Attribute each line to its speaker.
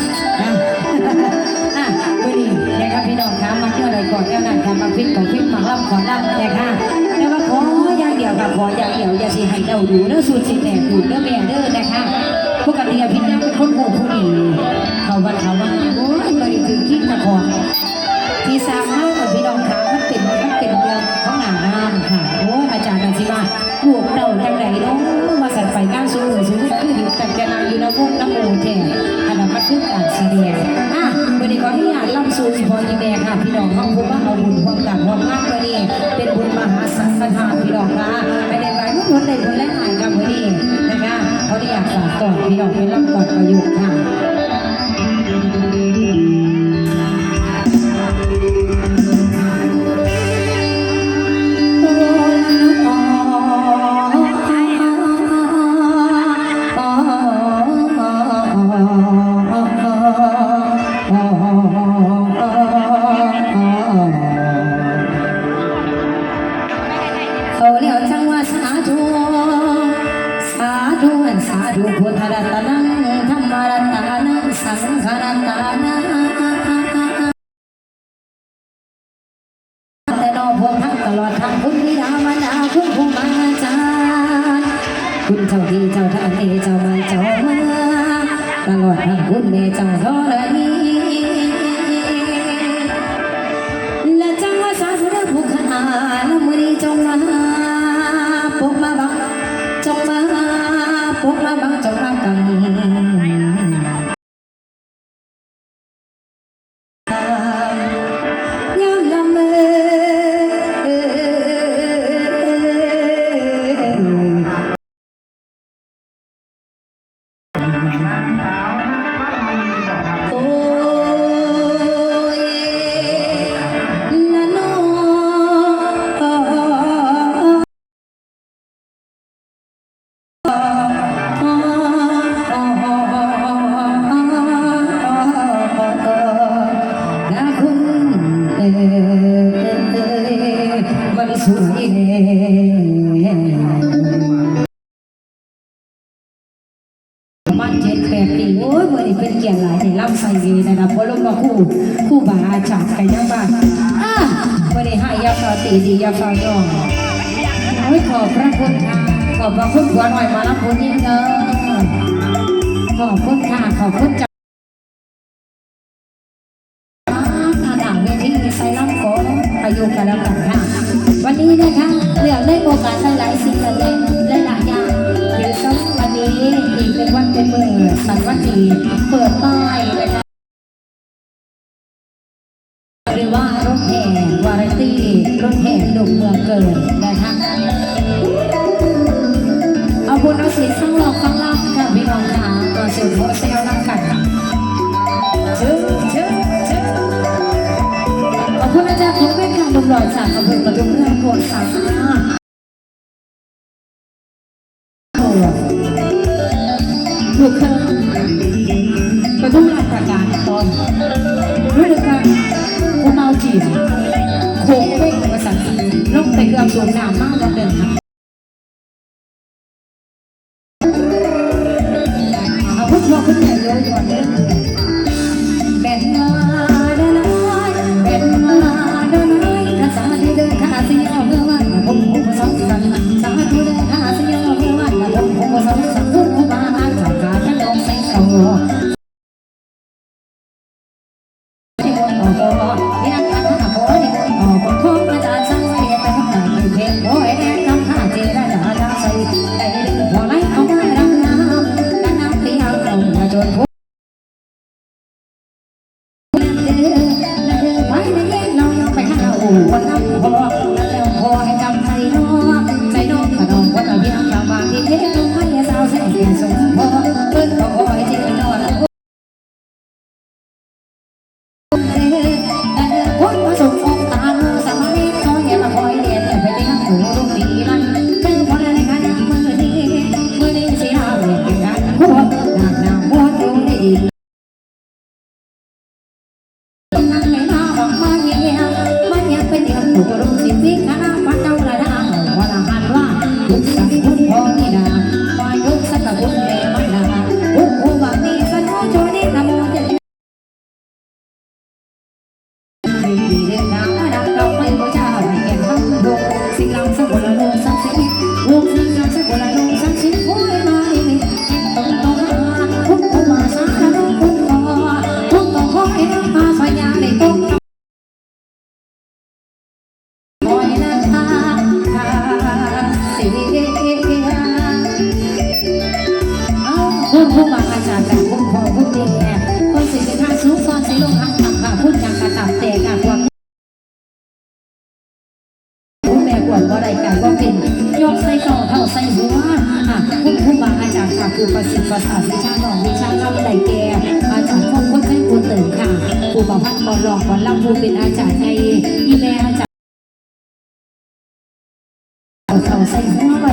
Speaker 1: นะอะวันนี้นะครับพี่น้องครับมาเที่ยวอะไรก่อนเที่ยวนั้นครับมาฟิตของฟิตมาล่ำขอล่ำนะคะแต่ว่าขออย่างเดียวกับขออย่างเดียวอย่าสิให้เราดูเด้องสูตรสิแหนกดูเด้องแม่เด้อนะคะปกติอะพี่ยังเป็นคนโง่ผู้ดีเขาว่าเขาว่าโอ้ยบริถึงคิดตะของที่สางเล่ากับพี่น้องค่ะมันเป็นมันเป็นเรื่องของหนางามค่ะโอ้อาจารย์กันสิว่าลูกเต่าจังไหนเนา องห้องผู้ว่าเอาบุญความกันความงามวันนี้เป็นบุญมหาสัสถานพี่น้องนะไปในไปทุกคนในคนและหลายกันวันนี้นะคะเขาได้อยากฝากต่อพี่น้องเป็นรับก่อนประโยชน์ค่ะ เขาเรียกจังว่าสาธุสาธุสาธุพุทธรัตนังธรรมรัตนังสังฆรัตนังแต่นอพวกทั้งตลอดทางคุณวิรามนาคุณภูมิมาจารย์คุณเจ้าที่เจ้า ดแปดปีโอ้ยวันนี้เป็นเกียรติหลายในรับใส่เวนะครับเพราะลงมาคู่คู่บาอาจารย์กันยังบ้านอะวันนี้ให้ยาฟาตีดียาฟาดองโอ้ยขอบพระคุณค่ะขอบพระคุณหัวหน่อยมารับคุณยิ่งเด้อขอบคุณค่ะขอบคุณจ้าหน้าด่กอายุกันแล้วกันค่ะ วันนี้นะคะเรื่องได้โอกาสหลายๆสิ่งหลายๆหลายๆ นี้อีกเป็นวันเป็นเมื่อสันวันดีเปิดป้ายนะคะหรือว่ารถแห่วาไรตี้รถแห่หนุ่มเมืองเกิดนะคะเอาบุญเอาศีลข้างหลอกข้างล่างค่ะพี่น้องค่ะก่อนเสียงโพสเซลนั่งกันชึ้งชึ้งชึ้งขอบคุณอาจารย์ผมเป็นการดุมหล่อจากอำเภอกระดุมเรื่องโพสา ถูกเคยกระดุมระการตอนรู้เลยค่ะผมเอาจีบโคงเป้งภาษาจีนลงไปเกือบสวมน้ำมากแล้วเดินค่ะ ผู้มาขจาแต่บุญพอผู้ดีแอบคนสิทาสูงก่อนสีลงอังตังค่ะพูดยังกระตับแต่ค่ะความผู้แม่กวนบ่ได้กันก็เป็นยอดใส่ต่อเท่าใส่หัวอะผู้ผู้มาอาจาร์ค่ะคือประสิทธิ์ประสาทวิชาหนงวิชาล่ำไหลแก่อาจารย์คนคนให้คนเติมค่ะผู้ประพันธ์บอลลอกบอลล่ำผู้เป็นอาจารย์ในอีแม่อาจารย์เขาใส่หัวไป